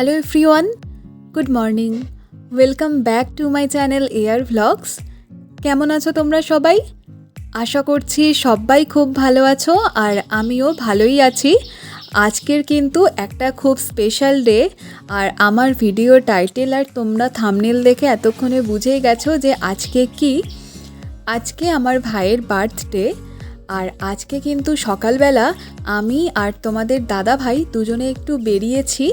Hello everyone good morning welcome back to my channel Air Vlogs কেমন আছো তোমরা সবাই? আশা করছি সবাই খুব ভালো আছো আর আমিও ভালোই আছি। আজকের কিন্তু একটা খুব স্পেশাল ডে আর আমার ভিডিও টাইটেল আর তোমরা থামনেল দেখে এতক্ষণে বুঝেই গেছো যে আজকে কি। আজকে আমার ভাইয়ের বার্থডে আর আজকে কিন্তু সকালবেলা আমি আর তোমাদের দাদা ভাই দুজনে একটু বেরিয়েছি।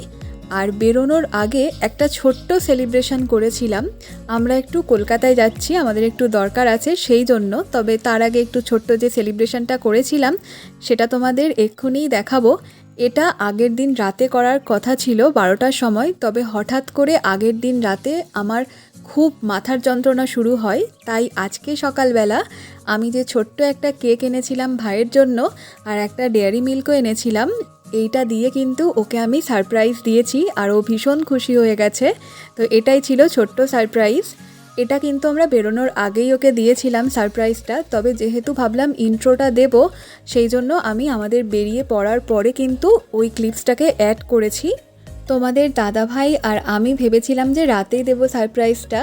আর বেরোনোর আগে একটা ছোট্ট সেলিব্রেশন করেছিলাম। আমরা একটু কলকাতায় যাচ্ছি, আমাদের একটু দরকার আছে সেই জন্য, তবে তার আগে একটু ছোট্ট যে সেলিব্রেশনটা করেছিলাম, সেটা তোমাদের এক্ষুনিই দেখাবো। এটা আগের দিন রাতে করার কথা ছিল বারোটার সময়, তবে হঠাৎ করে আগের দিন রাতে আমার খুব মাথার যন্ত্রণা শুরু হয়, তাই আজকে সকালবেলা আমি যে ছোট্ট একটা কেক এনেছিলাম ভাইয়ের জন্য, আর একটা ডেয়ারি মিল্কও এনেছিলাম এইটা দিয়ে কিন্তু ওকে আমি সারপ্রাইজ দিয়েছি, আর ও ভীষণ খুশি হয়ে গেছে। তো এটাই ছিল ছোট্ট সারপ্রাইজ এটা কিন্তু আমরা বেরোনোর আগেই ওকে দিয়েছিলাম সারপ্রাইজটা তবে যেহেতু ভাবলাম ইন্ট্রোটা দেব, সেই জন্য আমি আমাদের বেরিয়ে পড়ার পরে কিন্তু ওই ক্লিপসটাকে অ্যাড করেছি। তোমাদের দাদা ভাই আর আমি ভেবেছিলাম যে রাতেই দেবো সারপ্রাইজটা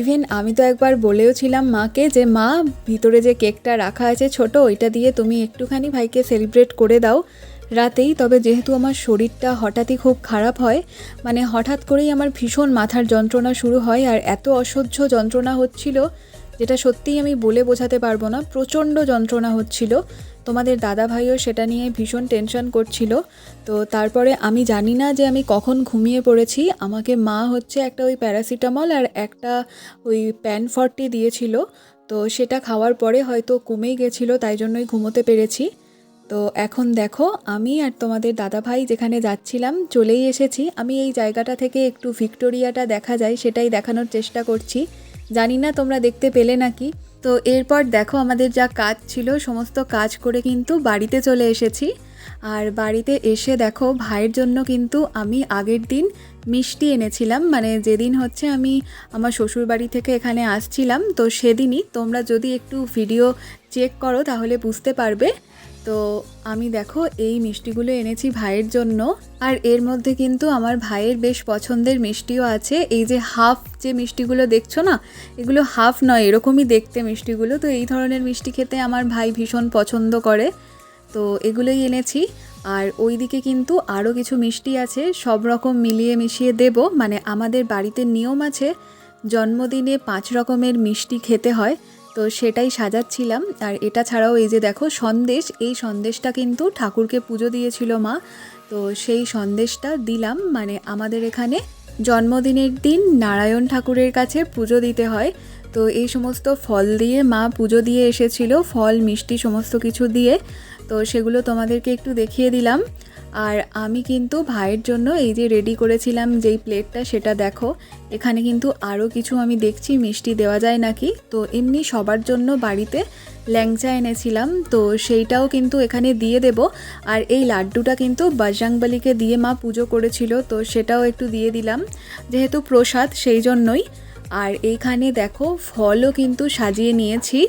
ইভেন আমি তো একবার বলেও ছিলাম মাকে যে, মা, ভিতরে যে কেকটা রাখা আছে ছোট, ওইটা দিয়ে তুমি একটুখানি ভাইকে সেলিব্রেট করে দাও। রাতেই, তবে যেহেতু আমার শরীরটা হঠাৎই খুব খারাপ হয় মানে হঠাৎ করেই আমার ভীষণ মাথার যন্ত্রণা শুরু হয় আর এত অসহ্য যন্ত্রণা হচ্ছিল, যেটা সত্যিই আমি বলে বোঝাতে পারব না, প্রচণ্ড যন্ত্রণা হচ্ছিল। তোমাদের দাদা ভাইও সেটা নিয়ে ভীষণ টেনশন করছিল। তো তারপরে আমি জানি না যে আমি কখন ঘুমিয়ে পড়েছি, আমাকে মা হচ্ছে একটা ওই প্যারাসিটামল আর একটা ওই প্যান ফর্টি দিয়েছিল। তো সেটা খাওয়ার পরে হয়তো কমেই গেছিল, তাই জন্যই ঘুমোতে পেরেছি। তো এখন দেখো, আমি আর তোমাদের দাদা ভাই যেখানে যাচ্ছিলাম, চলেই এসেছি। আমি এই জায়গাটা থেকে একটু ভিক্টোরিয়াটা দেখা যায়, সেটাই দেখানোর চেষ্টা করছি। জানি না তোমরা দেখতে পেলে নাকি। তো এরপর দেখো, আমাদের যা কাজ ছিল, সমস্ত কাজ করে কিন্তু বাড়িতে চলে এসেছি। আর বাড়িতে এসে দেখো, ভাইয়ের জন্য কিন্তু আমি আগের দিন মিষ্টি এনেছিলাম। মানে যেদিন হচ্ছে আমি আমার শ্বশুর বাড়ি থেকে এখানে আসছিলাম, তো সেদিনই তোমরা যদি একটু ভিডিও চেক করো, তাহলে বুঝতে পারবে। তো আমি দেখো এই মিষ্টিগুলো এনেছি ভাইয়ের জন্য, আর এর মধ্যে কিন্তু আমার ভাইয়ের বেশ পছন্দের মিষ্টিও আছে। এই যে হাফ যে মিষ্টিগুলো দেখছ না, এগুলো হাফ নয়, এরকমই দেখতে মিষ্টিগুলো। তো এই ধরনের মিষ্টি খেতে আমার ভাই ভীষণ পছন্দ করে। তো এগুলোই এনেছি। আর ওই দিকে কিন্তু আরও কিছু মিষ্টি আছে, সব রকম মিলিয়ে মিশিয়ে দেব। মানে আমাদের বাড়িতে নিয়ম আছে, জন্মদিনে পাঁচ রকমের মিষ্টি খেতে হয়। তো সেটাই সাজাচ্ছিলাম। আর এটা ছাড়াও এই যে দেখো সন্দেশ, এই সন্দেশটা কিন্তু ঠাকুরকে পুজো দিয়েছিল মা। তো সেই সন্দেশটা দিলাম। মানে আমাদের এখানে জন্মদিনের দিন নারায়ণ ঠাকুরের কাছে পুজো দিতে হয়। তো এই সমস্ত ফল দিয়ে মা পুজো দিয়ে এসেছিল। ফল, মিষ্টি সমস্ত কিছু দিয়ে। তো সেগুলো তোমাদেরকে একটু দেখিয়ে দিলাম। আর আমি কিন্তু ভাইয়ের জন্য এই যে রেডি করেছিলাম যেই প্লেটটা সেটা দেখো। এখানে কিন্তু আরও কিছু আমি দেখছি, মিষ্টি দেওয়া যায় নাকি? তো এমনি সবার জন্য বাড়িতে ল্যাংচা এনেছিলাম, তো সেইটাও কিন্তু এখানে দিয়ে দেব। আর এই লাড্ডুটা কিন্তু বাজরাংবালিকে দিয়ে মা পুজো করেছিল, তো সেটাও একটু দিয়ে দিলাম, যেহেতু প্রসাদ সেই জন্যই। আর এইখানে দেখো ফলও কিন্তু সাজিয়ে নিয়েছি।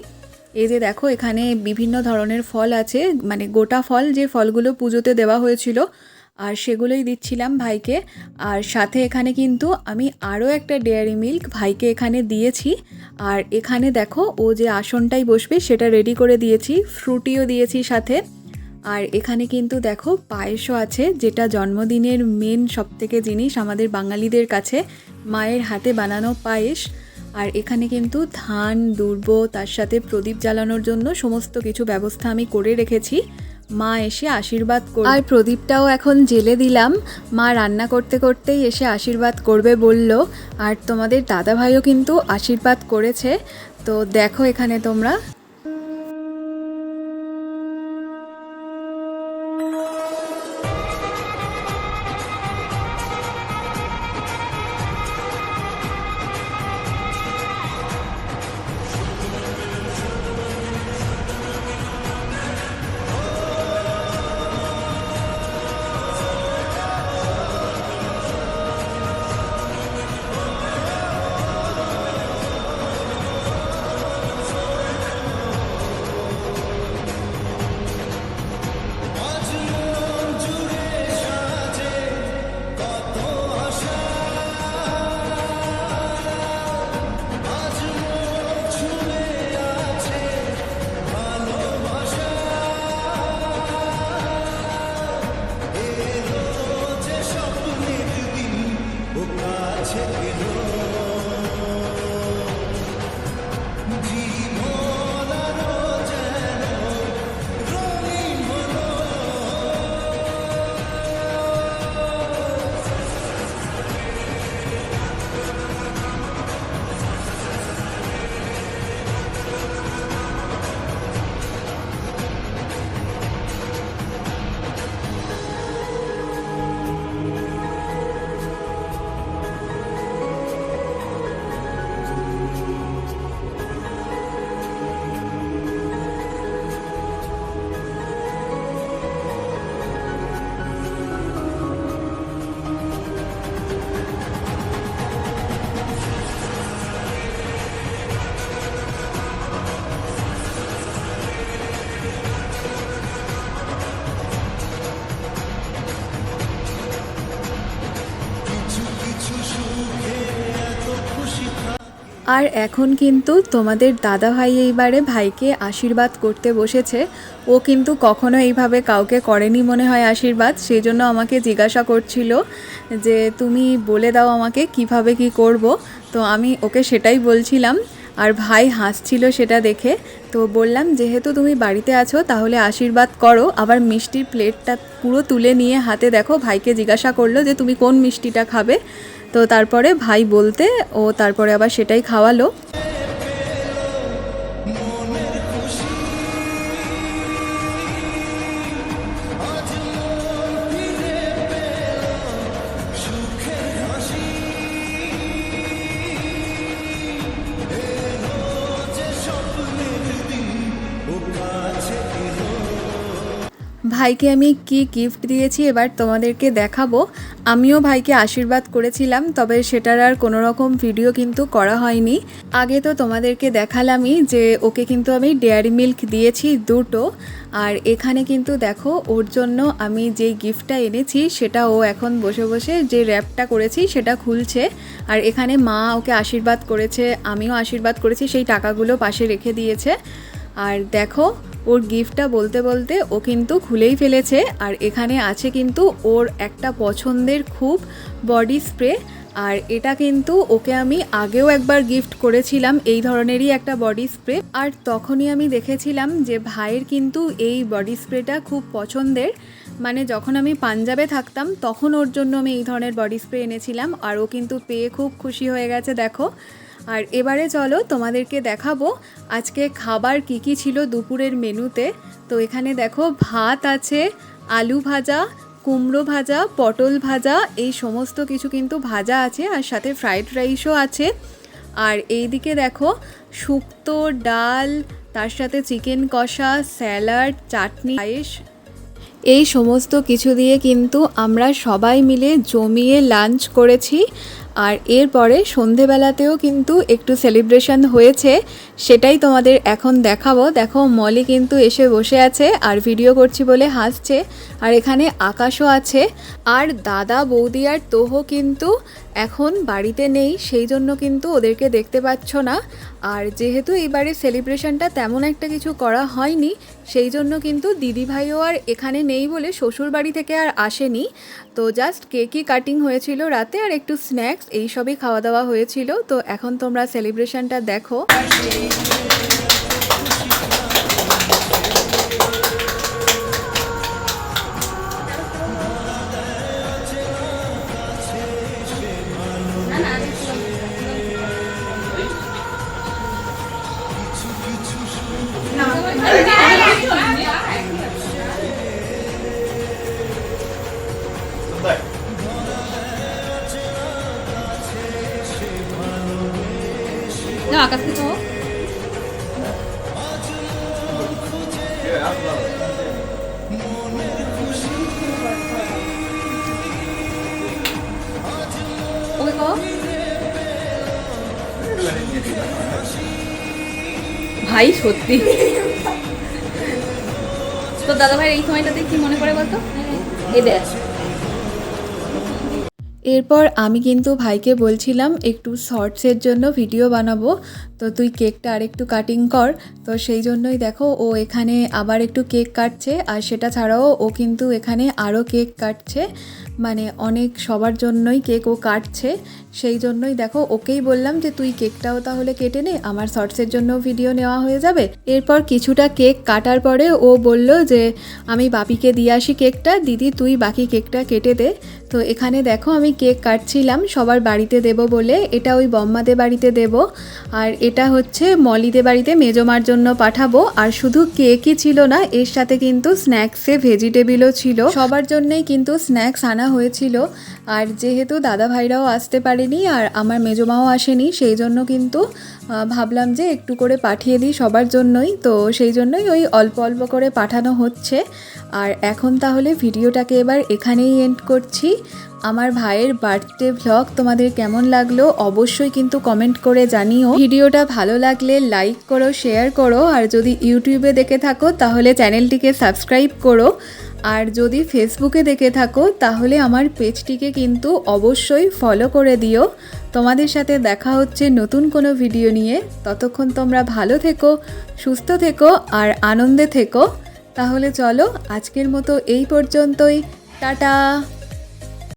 এই যে দেখো, এখানে বিভিন্ন ধরনের ফল আছে। মানে গোটা ফল, যে ফলগুলো পুজোতে দেওয়া হয়েছিল, আর সেগুলোই দিচ্ছিলাম ভাইকে। আর সাথে এখানে কিন্তু আমি আরও একটা ডেয়ারি মিল্ক ভাইকে এখানে দিয়েছি। আর এখানে দেখো, ও যে আসনটাই বসবে, সেটা রেডি করে দিয়েছি, ফ্রুটিও দিয়েছি সাথে। আর এখানে কিন্তু দেখো, পায়েসও আছে, যেটা জন্মদিনের মেন সবথেকে জিনিস আমাদের বাঙালিদের কাছে, মায়ের হাতে বানানো পায়েস। আর এখানে কিন্তু ধান, দুর্ব, তার সাথে প্রদীপ জ্বালানোর জন্য সমস্ত কিছু ব্যবস্থা আমি করে রেখেছি। মা এসে আশীর্বাদ করবে। আর প্রদীপটাও এখন জেলে দিলাম। মা রান্না করতে করতেই এসে আশীর্বাদ করবে বলল। আর তোমাদের দাদা ভাইও কিন্তু আশীর্বাদ করেছে। তো দেখো এখানে তোমরা। আর এখন কিন্তু তোমাদের দাদা ভাই এইবারে ভাইকে আশীর্বাদ করতে বসেছে। ও কিন্তু কখনো এইভাবে কাউকে করেনি মনে হয় আশীর্বাদ সেই জন্য আমাকে জিজ্ঞাসা করছিল যে, তুমি বলে দাও আমাকে কীভাবে কি করব? তো আমি ওকে সেটাই বলছিলাম, আর ভাই হাসছিল সেটা দেখে। তো বললাম, যেহেতু তুমি বাড়িতে আছো, তাহলে আশীর্বাদ করো। আবার মিষ্টির প্লেটটা পুরো তুলে নিয়ে হাতে দেখো, ভাইকে জিজ্ঞাসা করল যে, তুমি কোন মিষ্টিটা খাবে? তো তারপরে ভাই বলতে ও তারপরে আবার সেটাই খাওয়ালো। ভাইকে আমি কি গিফট দিয়েছি এবার তোমাদেরকে দেখাবো। আমিও ভাইকে আশীর্বাদ করেছিলাম, তবে সেটার আর কোনো রকম ভিডিও কিন্তু করা হয়নি। আগে তো তোমাদেরকে দেখালামই যে ওকে কিন্তু আমি ডেয়ারি মিল্ক দিয়েছি দুটো। আর এখানে কিন্তু দেখো, ওর জন্য আমি যে গিফটটা এনেছি সেটা ও এখন বসে বসে যে র্যাপটা করেছি সেটা খুলছে। আর এখানে মা ওকে আশীর্বাদ করেছে, আমিও আশীর্বাদ করেছি, সেই টাকাগুলো পাশে রেখে দিয়েছে। আর দেখো ওর গিফটটা বলতে বলতে ও কিন্তু খুলেই ফেলেছে। আর এখানে আছে কিন্তু ওর একটা পছন্দের খুব বডি স্প্রে। আর এটা কিন্তু ওকে আমি আগেও একবার গিফট করেছিলাম এই ধরনেরই একটা বডি স্প্রে। আর তখনই আমি দেখেছিলাম যে ভাইয়ের কিন্তু এই বডি স্প্রেটা খুব পছন্দের। মানে যখন আমি পাঞ্জাবে থাকতাম তখন ওর জন্য আমি এই ধরনের বডি স্প্রে এনেছিলাম। আর ও কিন্তু পেয়ে খুব খুশি হয়ে গেছে, দেখো। আর এবারে চলো তোমাদেরকে দেখাবো আজকে খাবার কি কি ছিল দুপুরের মেনুতে। তো এখানে দেখো ভাত আছে, আলু ভাজা, কুমড়ো ভাজা, পটল ভাজা, এই সমস্ত কিছু কিন্তু ভাজা আছে আর সাথে ফ্রাইড রাইসও আছে। আর এইদিকে দেখো শুক্তো, ডাল, তার সাথে চিকেন কষা, স্যালাড, চাটনি, পায়েস। এই সমস্ত কিছু দিয়ে কিন্তু আমরা সবাই মিলে জমিয়ে লাঞ্চ করেছি। আর এরপরে সন্ধেবেলাতেও কিন্তু একটু সেলিব্রেশন হয়েছে, সেটাই তোমাদের এখন দেখাবো। দেখো, মলি কিন্তু এসে বসে আছে আর ভিডিও করছি বলে হাসছে। আর এখানে আকাশও আছে। আর দাদা বৌদি আর তোহ কিন্তু এখন বাড়িতে নেই, সেই জন্য কিন্তু ওদেরকে দেখতে পাচ্ছ না। আর যেহেতু এবারে সেলিব্রেশনটা তেমন একটা কিছু করা হয়নি, সেই জন্য কিন্তু দিদিভাইও আর এখানে নেই বলে শ্বশুর বাড়ি থেকে আর আসেনি। তো জাস্ট কেকই কাটিং হয়েছিল রাতে আর একটু স্ন্যাক্স এইসবই খাওয়া দাওয়া হয়েছিল। তো এখন তোমরা সেলিব্রেশনটা দেখো। ভাই, সত্যি। তো দাদা ভাই এই সময়টাতে কি মনে পড়ে বলতো? এই দেখ। এরপর আমি কিন্তু ভাইকে বলছিলাম, একটু শর্টসের জন্য ভিডিও বানাবো। তো তুই কেকটা আর একটু কাটিং কর। তো সেই জন্যই দেখো, ও এখানে আবার একটু কেক কাটছে। আর সেটা ছাড়াও ও কিন্তু এখানে আরও কেক কাটছে। মানে অনেক সবার জন্যই কেক ও কাটছে। সেই জন্যই দেখো, ওকেই বললাম যে তুই কেকটাও তাহলে কেটে নে। আমার শর্টসের জন্য ভিডিও নেওয়া হয়ে যাবে। এরপর কিছুটা কেক কাটার পরে ও বলল যে, আমি বাপিকে দিয়ে আসি কেকটা। দিদি, তুই বাকি কেকটা কেটে দে। তো এখানে দেখো, আমি কেক কাটছিলাম। সবার বাড়িতে দেব বলে। এটা ওই বম্মাদের বাড়িতে দেব। আর এটা হচ্ছে মলিদের বাড়িতে মেজমার জন্য পাঠাবো, আর শুধু কেকই ছিল না, এর সাথে কিন্তু স্ন্যাক্সে ভেজিটেবিলও ছিল। সবার জন্যই কিন্তু স্ন্যাক্স আনা হয়েছিল, আর যেহেতু দাদা ভাইরাও আসতে পারেনি আর আমার মেজমাও আসেনি, সেই জন্য কিন্তু ভাবলাম যে একটু করে পাঠিয়ে দিই সবার জন্যই। তো সেই জন্যই ওই অল্প অল্প করে পাঠানো হচ্ছে। আর এখন তাহলে ভিডিওটাকে এবার এখানেই এন্ড করছি। আমার ভাইয়ের বার্থডে ভ্লগ তোমাদের কেমন লাগল অবশ্যই কিন্তু কমেন্ট করে জানিও। ভিডিওটা ভালো লাগলে লাইক করো শেয়ার করো, আর যদি ইউটিউবে দেখে থাকো তাহলে চ্যানেলটিকে সাবস্ক্রাইব করো। আর যদি ফেসবুকে দেখে থাকো তাহলে আমার পেজটিকে কিন্তু অবশ্যই ফলো করে দিও। তোমাদের সাথে দেখা হচ্ছে নতুন কোনো ভিডিও নিয়ে। ততক্ষণ তোমরা ভালো থেকো, সুস্থ থেকো, আর আনন্দে থেকো। তাহলে চলো আজকের মতো এই পর্যন্তই। টাটা!